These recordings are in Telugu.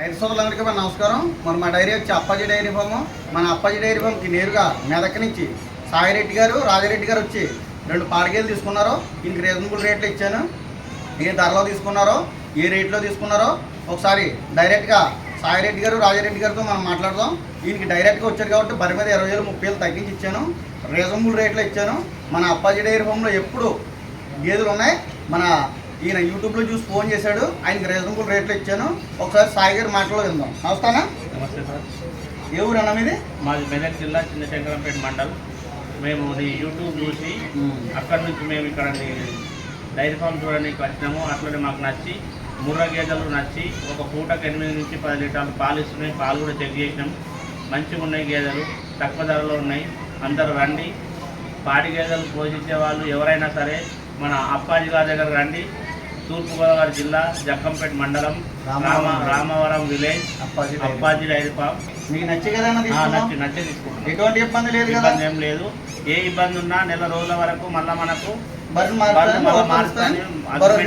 రైతు సోదరులందరికీ మన నమస్కారం. మరి మా డైరీ వచ్చి అప్పాజీ డైరీ ఫామ్. మన అప్పాజీ డైరీ ఫామ్కి నేరుగా మెదక్ నుంచి సాయిరెడ్డి గారు రాజారెడ్డి గారు వచ్చి రెండు పాడిగేలు తీసుకున్నారు. ఇంక రీజనబుల్ రేట్లు ఇచ్చాను. ఏ ధరలో తీసుకున్నారో ఏ రేట్లో తీసుకున్నారో ఒకసారి డైరెక్ట్గా సాయిరెడ్డి గారు రాజారెడ్డి గారితో మనం మాట్లాడదాం. దీనికి డైరెక్ట్గా వచ్చారు కాబట్టి బరి మీద ఇరవై వేలు ముప్పై వేలు తగ్గించి ఇచ్చాను. రీజనబుల్ రేట్లో ఇచ్చాను. మన అప్పాజీ డైరీ ఫామ్లో ఎప్పుడు గేదెలు ఉన్నాయి? మన ఈయన యూట్యూబ్లో చూసి ఫోన్ చేశాడు. ఆయనకి రీజనబుల్ రేట్లో ఇచ్చాను. ఒకసారి సాయి గారి మాటలో విందాం. నమస్తానా? నమస్తే సార్. ఏ ఊరు అన్న మీది? మాది మెదక్ జిల్లా చిన్న శంకరంపేట మండల్. మేము నీ యూట్యూబ్ చూసి అక్కడి నుంచి మేము ఇక్కడ డైరీ ఫామ్ చూడడానికి వచ్చినాము. అట్లనే మాకు నచ్చి ముర్ర గేదెలు నచ్చి ఒక పూటకు ఎనిమిది నుంచి పది లీటర్లు పాలు ఇస్తున్నాయి. పాలు కూడా చెక్ చేసినాం. మంచిగా ఉన్నాయి గేదెలు. తక్కువ ధరలో ఉన్నాయి. అందరూ రండి. పాడి గేదెలు పోషించే వాళ్ళు ఎవరైనా సరే మన అప్పాజీ గారి దగ్గర రండి. తూర్పుగోదావరి జిల్లా జక్కంపేట మండలం Rama Ramavaram. Village Appaji dairy. Farm. మీకు నచ్చి కదా నచ్చి నచ్చే తీసుకుంటాం. ఎటువంటి ఇబ్బంది లేదు కదా. ఏం లేదు. ఏ ఇబ్బంది ఉన్నా నెల రోజుల వరకు మళ్ళా మనకు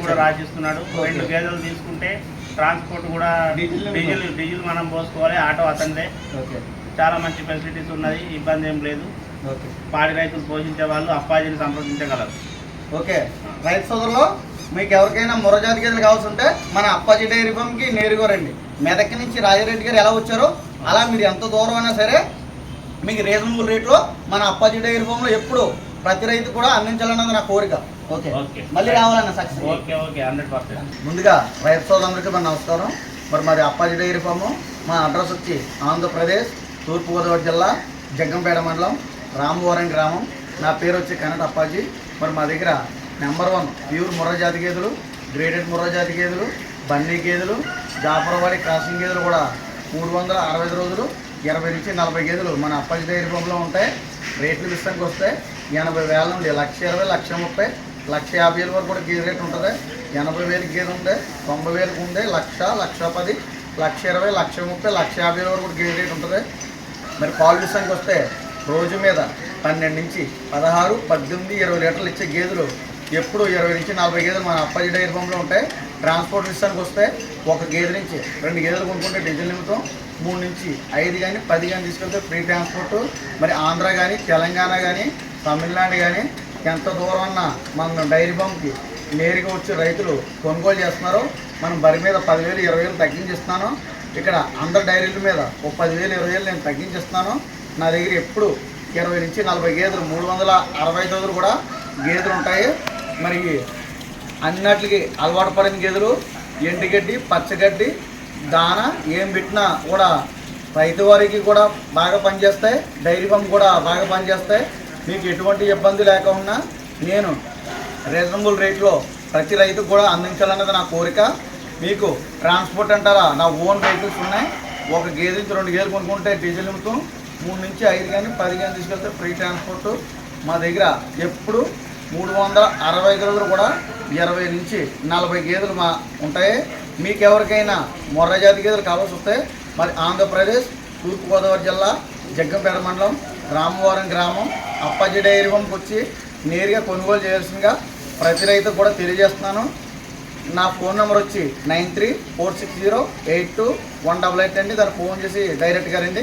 కూడా. రాసిస్తున్నాడు. రెండు గేదెలు తీసుకుంటే ట్రాన్స్పోర్ట్ కూడా డీజిల్ డీజిల్ మనం పోసుకోవాలి ఆటో అతనిదే. చాలా మంచి ఫెసిలిటీస్ ఉన్నది. ఇబ్బంది ఏం లేదు. పాడి రైతులు పోషించే వాళ్ళు అప్పాజీని సంప్రదించగలరు. ఓకే. రైతు సోదరులు మీకు ఎవరికైనా మురజాతి గేదెలు కావాల్సి ఉంటే మన అప్పాజీ డైరీ ఫామ్కి నేరుగా రండి. మెదక్ నుంచి రాజారెడ్డి గారు ఎలా వచ్చారో అలా మీరు ఎంత దూరం అయినా సరే మీకు రీజనబుల్ రేట్లో మన అప్పాజీ డైరీ ఫామ్లో ఎప్పుడు ప్రతి రైతు కూడా అందించాలన్నది నా కోరిక. ఓకే. మళ్ళీ రావాలన్న success. Okay okay. Hundred percent. ముందుగా రైతు సోదరులందరికీ మన నమస్కారం. మరి మాది అప్పాజీ డైరీ ఫాము. మా అడ్రస్ వచ్చి ఆంధ్రప్రదేశ్ తూర్పుగోదావరి జిల్లా జగ్గంపేట మండలం రామవరం గ్రామం. నా పేరు వచ్చి కనట అప్పాజీ. మరి మా దగ్గర నెంబర్ వన్ ప్యూర్ ముర్ర జాతి గేదెలు గ్రేడెడ్ ముర్ర జాతి గేదెలు బన్నీ గేదెలు జాఫర్వాడి క్రాసింగ్ గేదెలు కూడా మూడు వందల అరవై ఐదు రోజులు ఇరవై నుంచి నలభై గేదెలు. మన అప్పాజీ డైరీ ఫామ్లో ఉంటాయి. రేట్లు విషయానికి వస్తే ఎనభై వేల నుండి లక్ష ఇరవై లక్ష ముప్పై లక్ష యాభై వేల వరకు కూడా గేదె రేట్ ఉంటుంది. ఎనభై వేలకి గేదె ఉంది తొంభై వేలకు ఉంది లక్ష లక్ష పది లక్ష ఇరవై లక్ష ముప్పై లక్ష యాభై వేల వరకు కూడా గేదె రేట్ ఉంటుంది. మరి పాలు విషయానికి వస్తే రోజు మీద పన్నెండు నుంచి పదహారు పద్దెనిమిది ఇరవై లీటర్లు ఇచ్చే గేదెలు ఎప్పుడు ఇరవై నుంచి నలభై గేదెలు మన అప్పాజీ డైరీ ఫామ్లో ఉంటాయి. ట్రాన్స్పోర్ట్ విషయానికి వస్తే ఒక గేదె నుంచి రెండు గేదెలు కొనుక్కుంటే డీజిల్ నిమిత్తం మూడు నుంచి ఐదు కానీ పది కానీ తీసుకెళ్తే ఫ్రీ ట్రాన్స్పోర్ట్. మరి ఆంధ్ర కానీ తెలంగాణ కానీ తమిళనాడు కానీ ఎంత దూరం అన్నా మన డైరీ ఫామ్కి నేరుగా వచ్చి రైతులు కొనుగోలు చేస్తున్నారు. మనం బరి మీద పదివేలు ఇరవై వేలు తగ్గించిస్తున్నాను. ఇక్కడ అందరు డైరీల మీద ఒక పదివేలు ఇరవై వేలు నేను తగ్గించిస్తున్నాను. నా దగ్గర ఎప్పుడు ఇరవై నుంచి నలభై గేదెలు మూడు వందల అరవై ఐదు కూడా గేదెలు ఉంటాయి. మరి అన్నిటికి అలవాటు పడిన గేదెలు ఎండుగడ్డి పచ్చగడ్డి దాన ఏం పెట్టినా కూడా రైతు వారికి కూడా బాగా పనిచేస్తాయి డైరీ ఫామ్ కూడా బాగా పనిచేస్తాయి. మీకు ఎటువంటి ఇబ్బంది లేకుండా నేను రీజనబుల్ రేట్లో ప్రతి రైతుకు కూడా అందించాలన్నది నా కోరిక. మీకు ట్రాన్స్పోర్ట్ అంటారా? నా ఓన్ వెహికల్స్ ఉన్నాయి. ఒక గేదె నుంచి రెండు గేదెలు కొనుక్కుంటే డీజిల్ నిమిత్తం మూడు నుంచి ఐదు కానీ పది కానీ తీసుకెళ్తే ఫ్రీ ట్రాన్స్పోర్ట్. మా దగ్గర ఎప్పుడు మూడు వందల అరవై గేదెలు కూడా ఇరవై నుంచి నలభై గేదెలు మా ఉంటాయి. మీకు ఎవరికైనా మొర్ర జాతి గేదెలు కావాల్సి వస్తే మరి ఆంధ్రప్రదేశ్ తూర్పుగోదావరి జిల్లా జగ్గంపేట మండలం రామవరం గ్రామం అప్పాజీ డైరీ వంపు వచ్చి నేరుగా కొనుగోలు చేయాల్సిందిగా ప్రతి రైతు కూడా తెలియజేస్తున్నాను. నా ఫోన్ నెంబర్ వచ్చి nine three four six zero eight two one double eight అండి. దాన్ని ఫోన్ చేసి డైరెక్ట్గా రండి.